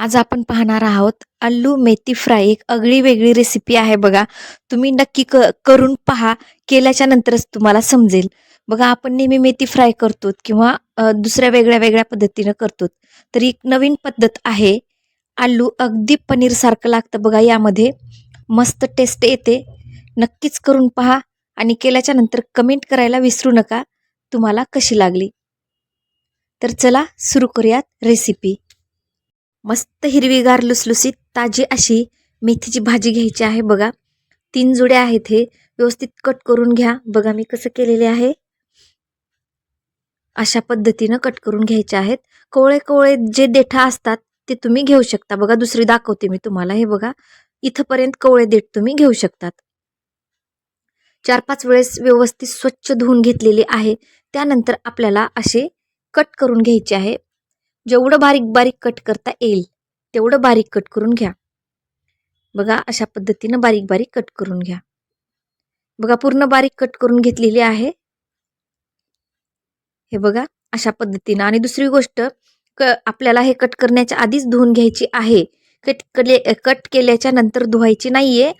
आज आपण पाहणार आहोत आलू मेथी फ्राय. एक अगळी वेगळी रेसिपी आहे बघा. तुम्ही नक्की क करून पहा. केल्याच्या नंतरच तुम्हाला समजेल. बघा आपण नेहमी मेथी फ्राय करतो किंवा दुसऱ्या वेगळ्या वेगळ्या पद्धतीनं करतो तर एक नवीन पद्धत आहे. आलू अगदी पनीरसारखं लागतं बघा यामध्ये. मस्त टेस्ट येते. नक्कीच करून पहा आणि केल्याच्यानंतर कमेंट करायला विसरू नका. तुम्हाला कशी लागली? तर चला सुरू करूयात रेसिपी मस्त हिरवीगार लुसलुसीत ताजी अशी मेथीची भाजी घ्यायची आहे बघा. तीन जुड्या आहेत हे. व्यवस्थित कट करून घ्या. बघा मी कसं केलेले आहे. अशा पद्धतीनं कट करून घ्यायचे आहेत. कोवळे कोवळे जे देठा असतात ते तुम्ही घेऊ शकता. बघा दुसरी दाखवते मी तुम्हाला. हे बघा इथंपर्यंत कोवळे देठ तुम्ही घेऊ शकतात. चार पाच वेळेस व्यवस्थित स्वच्छ धुवून घेतलेले आहे. त्यानंतर आपल्याला असे कट करून घ्यायचे आहे. जेवढं बारीक बारीक कट करता येईल तेवढं बारीक कट करून घ्या. बघा अशा पद्धतीनं बारीक बारीक कट करून घ्या. बघा पूर्ण बारीक कट करून घेतलेली आहे. हे बघा अशा पद्धतीनं. आणि दुसरी गोष्ट क आपल्याला हे कट करण्याच्या आधीच धुवून घ्यायची आहे. कट केले कट केल्याच्यानंतर धुवायची नाही आहे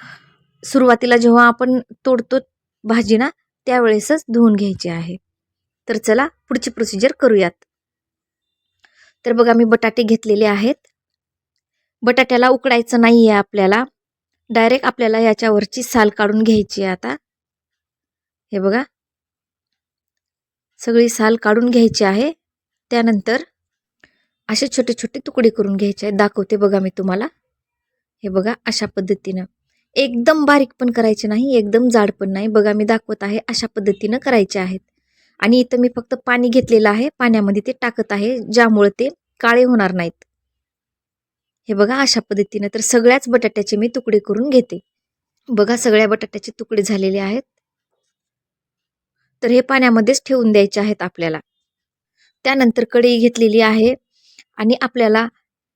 सुरुवातीला जेव्हा आपण तोडतो भाजी ना त्यावेळेसच धुवून घ्यायची आहे. तर चला पुढची प्रोसिजर करूयात. तर बघा मी बटाटे घेतलेले आहेत. बटाट्याला उकडायचं नाही आहे आपल्याला. डायरेक्ट आपल्याला याच्यावरची साल काढून घ्यायची आहे आता. हे बघा. सगळी साल काढून घ्यायची आहे. त्यानंतर असे छोटे छोटे तुकडे करून घ्यायचे आहेत. दाखवते बघा मी तुम्हाला. हे बघा अशा पद्धतीनं. एकदम बारीक पण करायचे नाही एकदम जाड पण नाही. बघा मी दाखवत आहे अशा पद्धतीनं करायचे आहेत. आणि इथं मी फक्त पाणी घेतलेलं आहे. पाण्यामध्ये ते टाकत आहे ज्यामुळे ते काळे होणार नाहीत. हे बघा अशा पद्धतीनं तर सगळ्याच बटाट्याचे मी तुकडे करून घेते. बघा सगळ्या बटाट्याचे तुकडे झालेले आहेत. तर हे पाण्यामध्येच ठेवून द्यायचे आहेत आपल्याला. त्यानंतर कढई घेतलेली आहे आणि आपल्याला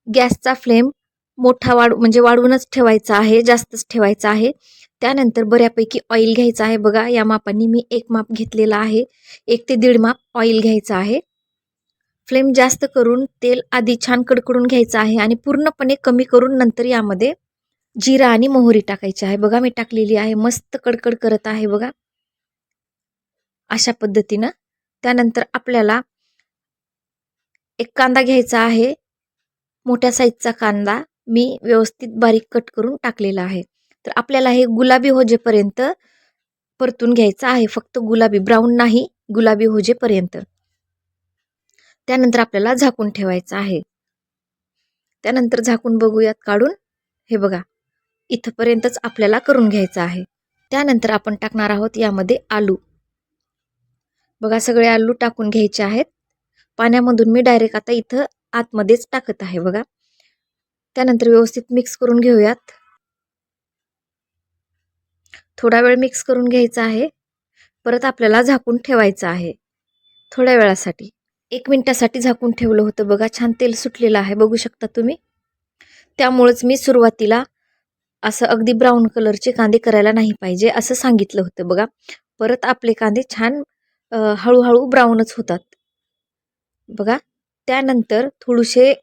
गॅसचा फ्लेम मोठा वाढ म्हणजे वाढवूनच ठेवायचा आहे जास्तच ठेवायचा आहे. त्यानंतर बऱ्यापैकी ऑइल घ्यायचं आहे. बघा या मापांनी मी एक माप घेतलेला आहे. एक ते दीड माप ऑइल घ्यायचं आहे. फ्लेम जास्त करून तेल आधी छान कडकडून घ्यायचं आहे आणि पूर्णपणे कमी करून नंतर यामध्ये जिरा आणि मोहरी टाकायची आहे. बघा मी टाकलेली आहे. मस्त कडकड करत आहे बघा. अशा पद्धतीनं. त्यानंतर आपल्याला एक कांदा घ्यायचा आहे. मोठ्या साईजचा कांदा मी व्यवस्थित बारीक कट करून टाकलेला आहे. तर आपल्याला हे गुलाबी होजेपर्यंत परतून घ्यायचं आहे. फक्त गुलाबी ब्राऊन नाही गुलाबी होजेपर्यंत. त्यानंतर आपल्याला झाकून ठेवायचं आहे. त्यानंतर झाकून बघूयात काढून. हे बघा इथंपर्यंतच आपल्याला करून घ्यायचं आहे. त्यानंतर आपण टाकणार आहोत यामध्ये आलू. बघा सगळे आलू टाकून घ्यायचे आहेत. पाण्यामधून मी डायरेक्ट आता इथं आतमध्येच टाकत आहे बघा. त्यानंतर व्यवस्थित मिक्स करून घेऊयात. थोडा वेळ मिक्स करून घ्यायचा आहे. परत आपल्याला झाकून ठेवायचं आहे. थोड्या वेळासाठी. एक मिनटासाठी झाकून ठेवलं होतं बघा. छान तेल सुटलेलं आहे. बघू शकता तुम्ही. त्यामुळंच मी सुरुवातीला असं अगदी ब्राऊन कलरचे कांदे करायला नाही पाहिजे असं सांगितलं होतं बघा. परत आपले कांदे छान हळूहळू ब्राऊनच होतात. बघा. त्यानंतर थोडेसे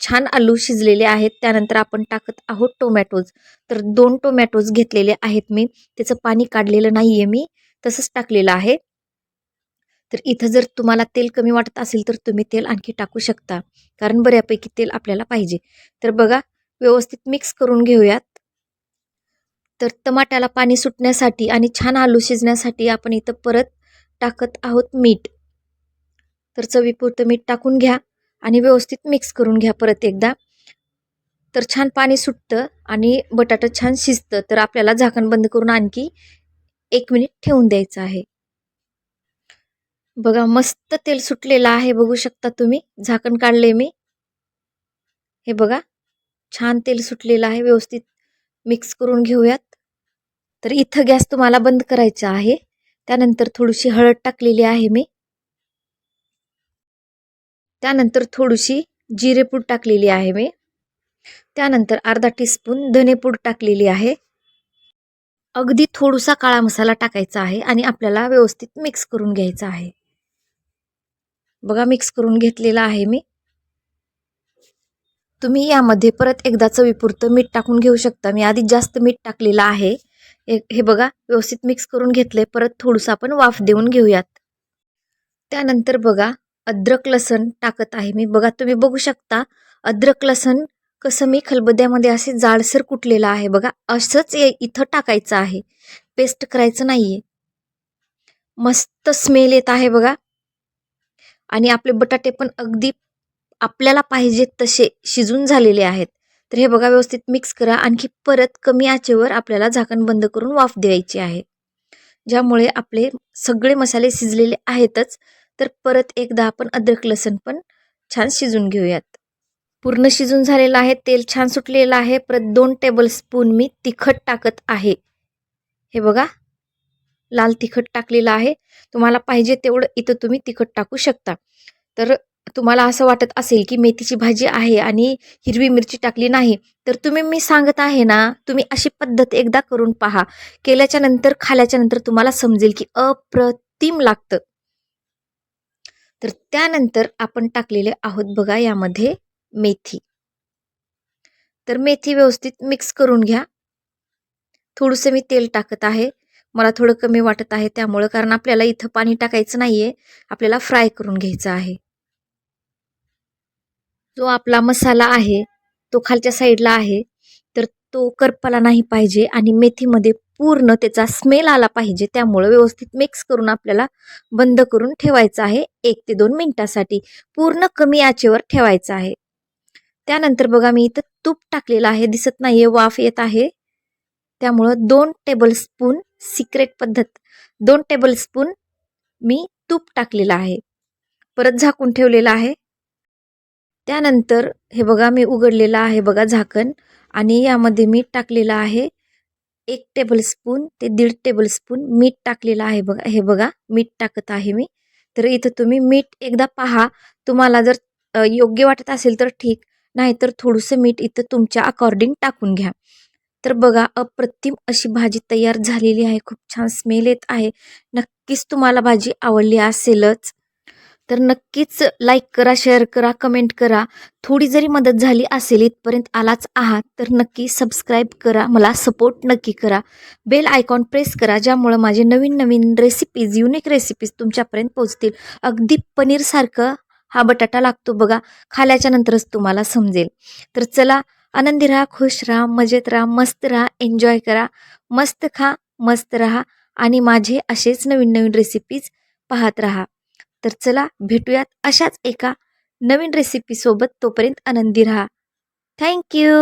छान आलू शिजलेले आहेत. त्यानंतर आपण टाकत आहोत टोमॅटोज. तर दोन टोमॅटोज घेतलेले आहेत मी. त्याचं पाणी काढलेलं नाही आहे मी. तसंच टाकलेलं आहे. तर इथं जर तुम्हाला तेल कमी वाटत असेल तर तुम्ही तेल आणखी टाकू शकता. कारण बऱ्यापैकी तेल आपल्याला पाहिजे. तर बघा व्यवस्थित मिक्स करून घेऊयात. तर टमाट्याला पाणी सुटण्यासाठी आणि छान आलू शिजण्यासाठी आपण इथं परत टाकत आहोत मीठ. तर चवीपुरतं मीठ टाकून घ्या आणि व्यवस्थित मिक्स करून घ्या परत एकदा. तर छान पाणी सुटतं आणि बटाटा छान शिजतं तर आपल्याला झाकण बंद करून आणखी एक मिनिट ठेवून द्यायचं आहे. बघा मस्त तेल सुटलेलं आहे बघू शकता तुम्ही. झाकण काढले मी. हे बघा छान तेल सुटलेलं आहे व्यवस्थित मिक्स करून घेऊयात. तर इथं गॅस तुम्हाला बंद करायचा आहे. त्यानंतर थोडीशी हळद टाकलेली आहे मी. त्यानंतर थोडीशी जिरेपूड टाकलेली आहे मी. त्यानंतर अर्धा टीस्पून धनेपूड टाकलेली आहे. अगदी थोडासा काळा मसाला टाकायचा आहे आणि आपल्याला व्यवस्थित मिक्स करून घ्यायचा आहे. बघा मिक्स करून घेतलेला आहे मी. तुम्ही यामध्ये परत एकदा चवीपुरतं मीठ टाकून घेऊ शकता. मी आधी जास्त मीठ टाकलेलं आहे. हे हे बघा व्यवस्थित मिक्स करून घेतले परत थोडंसं आपण वाफ देऊन घेऊयात. त्यानंतर बघा अद्रक लसण टाकत आहे मी. बघा तुम्ही बघू शकता अद्रक लसण कसं मी खलबद्यामध्ये असे जाडसर कुटलेलं आहे. बघा असंच इथं टाकायचं आहे. पेस्ट करायचं नाही आहे मस्त स्मेल येत आहे बघा. आणि आपले बटाटे पण अगदी आपल्याला पाहिजे तसे शिजून झालेले आहेत. तर हे बघा व्यवस्थित मिक्स करा. आणखी परत कमी आचेवर आपल्याला झाकण बंद करून वाफ द्यायची आहे. ज्यामुळे आपले सगळे मसाले शिजलेले आहेतच. तर परत एकदा आपण अद्रक लसण पण छान शिजून घेऊयात. पूर्ण शिजून झालेलं आहे तेल छान सुटलेलं आहे. परत दोन टेबलस्पून मी तिखट टाकत आहे. हे बघा लाल तिखट टाकलेलं आहे. तुम्हाला पाहिजे तेवढं इथं तुम्ही तिखट टाकू शकता. तर तुम्हाला असं वाटत असेल की मेथीची भाजी आहे आणि हिरवी मिरची टाकली नाही तर तुम्ही मी सांगत आहे ना तुम्ही अशी पद्धत एकदा करून पहा. केल्याच्यानंतर खाल्याच्या नंतर तुम्हाला समजेल की अप्रतिम लागतं. तर त्यानंतर आपण टाकलेले आहोत बघा यामध्ये मेथी. तर मेथी व्यवस्थित मिक्स करून घ्या. थोडंसं मी तेल टाकत आहे. मला थोडं कमी वाटत आहे त्यामुळं कारण आपल्याला इथं पाणी टाकायचं नाही आहे आपल्याला फ्राय करून घ्यायचं आहे. जो आपला मसाला आहे तो खालच्या साईडला आहे. तर तो करपाला नाही पाहिजे आणि मेथीमध्ये पूर्ण त्याचा स्मेल आला पाहिजे. त्यामुळं व्यवस्थित मिक्स करून आपल्याला बंद करून ठेवायचं आहे. एक ते दोन मिनटासाठी पूर्ण कमी आचेवर ठेवायचं आहे. त्यानंतर बघा मी इथं तूप टाकलेलं आहे. दिसत नाही आहे वाफ येत आहे. त्यामुळं दोन टेबलस्पून सिक्रेट पद्धत दोन टेबलस्पून मी तूप टाकलेलं आहे. परत झाकून ठेवलेलं आहे. त्यानंतर हे बघा मी उघडलेलं आहे बघा झाकण. आणि यामध्ये मी टाकलेलं आहे एक टेबलस्पून ते दीड टेबलस्पून मीठ टाकलेलं आहे बघा हे बघा मीठ टाकत आहे मी. तर इथं तुम्ही मीठ एकदा पहा. तुम्हाला जर योग्य वाटत असेल तर ठीक नाहीतर थोडंसं मीठ इथं तुमच्या अकॉर्डिंग टाकून घ्या. तर बघा अप्रतिम अशी भाजी तयार झालेली आहे. खूप छान स्मेल येत आहे. नक्कीच तुम्हाला भाजी आवडली असेलच. तर नक्कीच लाईक करा शेअर करा कमेंट करा. थोडी जरी मदत झाली असेल इथपर्यंत आलाच आहात तर नक्की सबस्क्राईब करा. मला सपोर्ट नक्की करा. बेल आयकॉन प्रेस करा ज्यामुळं माझे नवीन नवीन रेसिपीज युनिक रेसिपीज तुमच्यापर्यंत पोहोचतील. अगदी पनीरसारखं हा बटाटा लागतो बघा खाल्याच्या नंतरच तुम्हाला समजेल. तर चला आनंदी राहा खुश राहा मजेत राहा मस्त राहा एन्जॉय करा. मस्त खा मस्त राहा आणि माझे असेच नवीन नवीन रेसिपीज पाहत राहा. तर चला भेटूयात अशाच एका नवीन रेसिपीसोबत तोपर्यंत आनंदी राहा. थँक्यू